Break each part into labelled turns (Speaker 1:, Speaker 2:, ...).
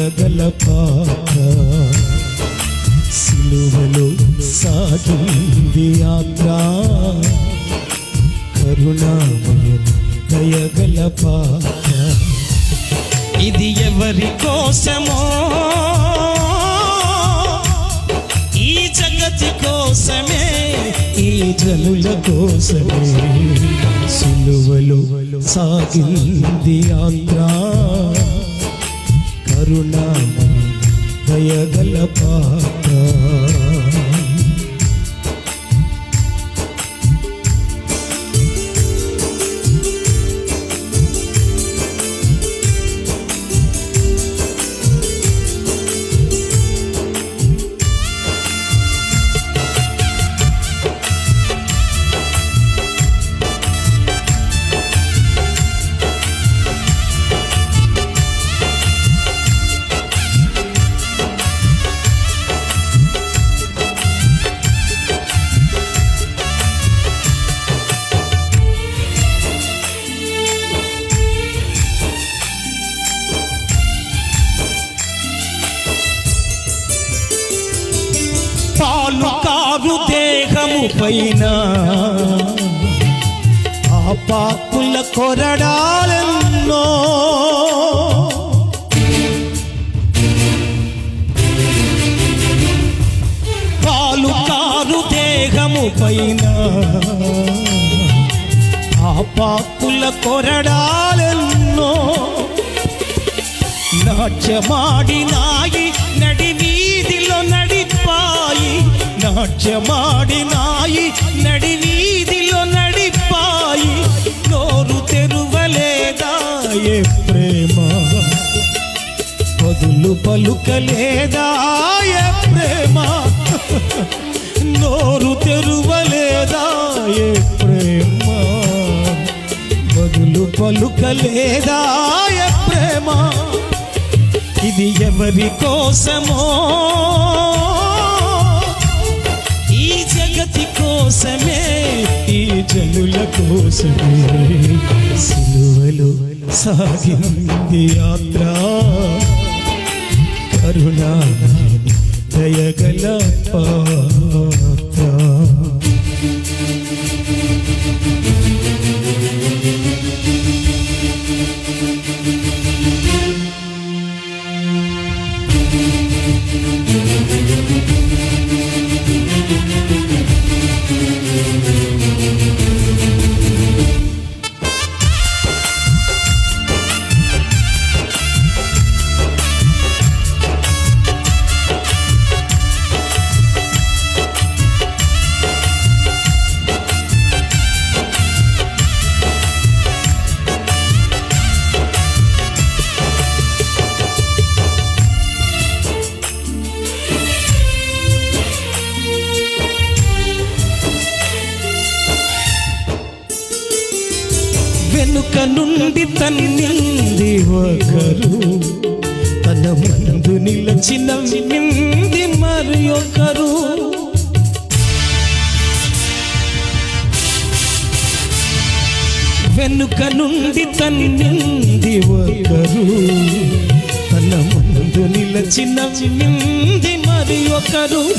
Speaker 1: గల పాత్ర సిలువలో సాగింది యాత్ర. కరుణామయ దయగల పాత్ర ఇది ఎవరి కోసమో? ఈ జగతి కోసమే ఈ జనుల కోసమే. సిలువలో సాగింది యాత్ర. కరుణామయ దయగల పాత్ర. పాలు కావు దేహము పైన. ఆ పాపుల కొరడాలన్నో. పాలు కారు దేహము పైన. ఆ పాపుల కొరడాలెన్నో. నాట్యమాడినాయి నడి వీధిలో నడిపాయి నాట్యమాడినాయి నడి వీధిలో నడిపాయి నోరు తెరువలేదాయే ప్రేమ. పదులు పలుకలేదాయే ప్రేమ. నోరు తెరువలేదాయే ప్రేమ. బదులు పలుకలేదాయ ప్రేమ. ఇది ఎవరి కోసమో? కోసమే ఈ జనుల కోసమే సిలువలు సాగింది యాత్ర. కరుణ దయగల పాత్ర. thank you వెనుక నుండి తన్నింది ఒకరు. తన ముందు నిలచిన వింది మరి ఒకరు. వెనుక నుండి తన్నింది ఒకరు. తన ముందు నిలచిన వింది మరి ఒకరు.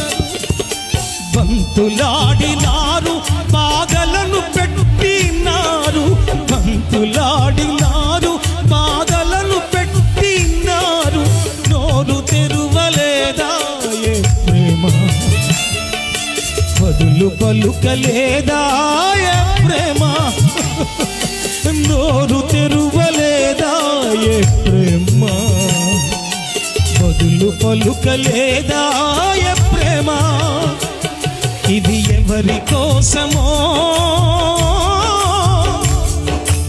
Speaker 1: బంతులాడినారు పలుకలేదాయ ప్రేమ. నోరు తెరువలేదాయే ప్రేమ. బదులు పలుకలేదాయ ప్రేమ. ఇది ఎవరి కోసమో?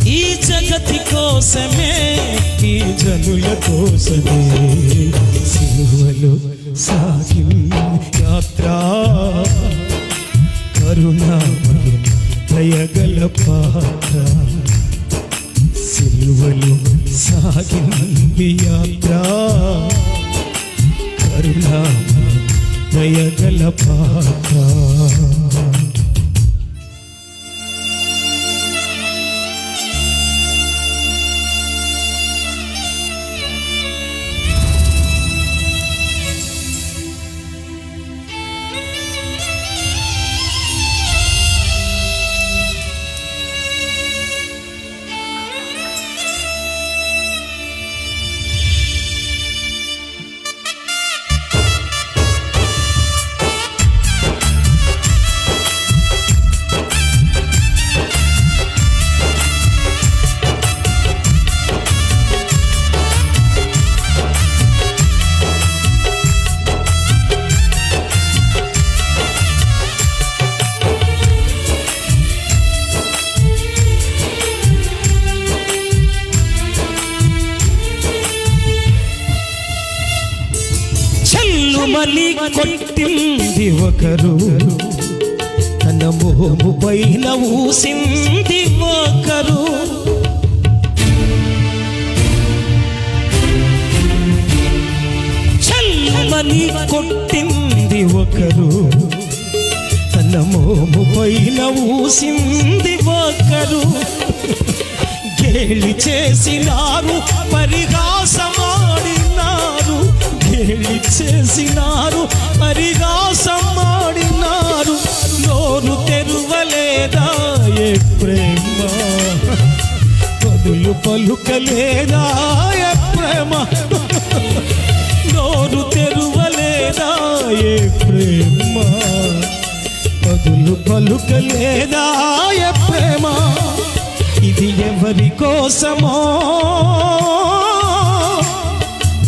Speaker 1: ఈ జగతి కోసమే ఈ జనుల కోసమే. సిలువలు సాగి యాత్ర. కరుణామయ దయగల పాత్ర. సిలువలు సాగింది యాత్ర. కరుణామయ దయగల పాత్ర. కొట్టింది ఒకరు. తన మోము పైన ఊసింది ఒకరు. చల్లమని కొట్టింది ఒకరు. తన మోము పైన ఊసింది ఒకరు. గేలి చేసినారు పరిహాసమా? గేలి చేసినారు పరిహాసమాడినారు నోరు తెరువలేదా ఏ ప్రేమ? పదులు పలుకలేదా ఏ ప్రేమ? నోరు తెరువలేదా ఏ ప్రేమ? పదులు పలుకలేదా ఏ ప్రేమ? ఇది ఎవరి కోసమో?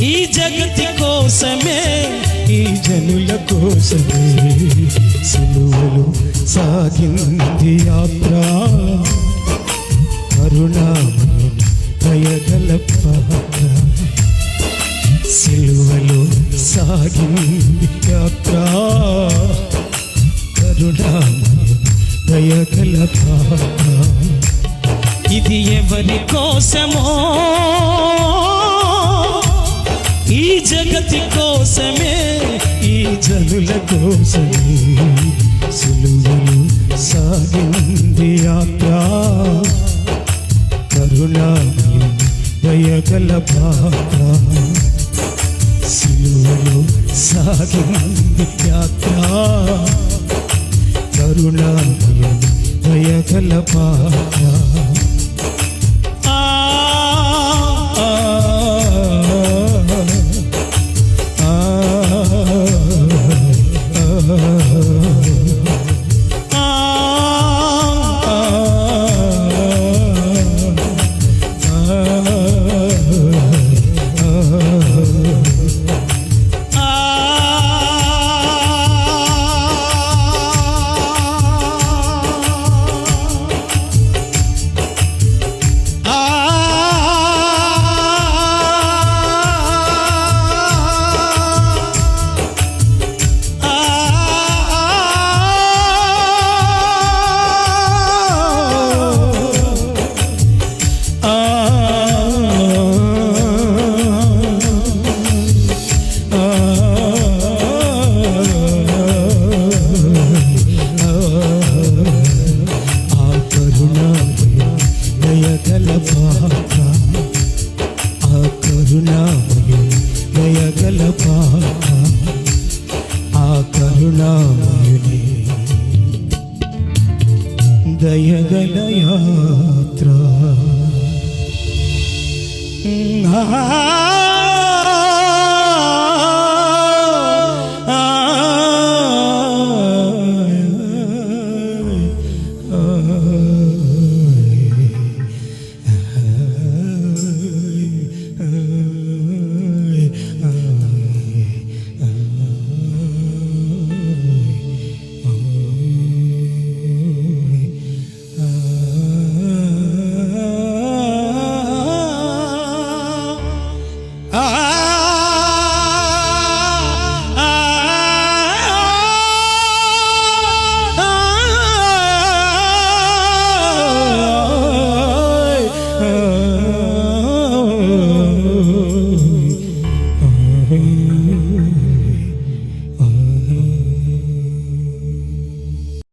Speaker 1: ఈ జగతి కోసమే ఈ జనుల కోసమే సులువలు సాగింది యాత్ర. కరుణామయం దయగల పాత్ర సిలువలో సాగింది యాత్ర. కరుణామయం దయగల పాత్ర ఇది ఎవరి కోసమో ఈ జగతి కోసమే ఈ జనుల కోసమే సులువను సాగింది యాత్ర. కరుణామయం దయగల పాత్ర. సిలువలు సాగింది యాత్ర. కరుణామయం దయగల పాత్ర. యాత్ర ఆ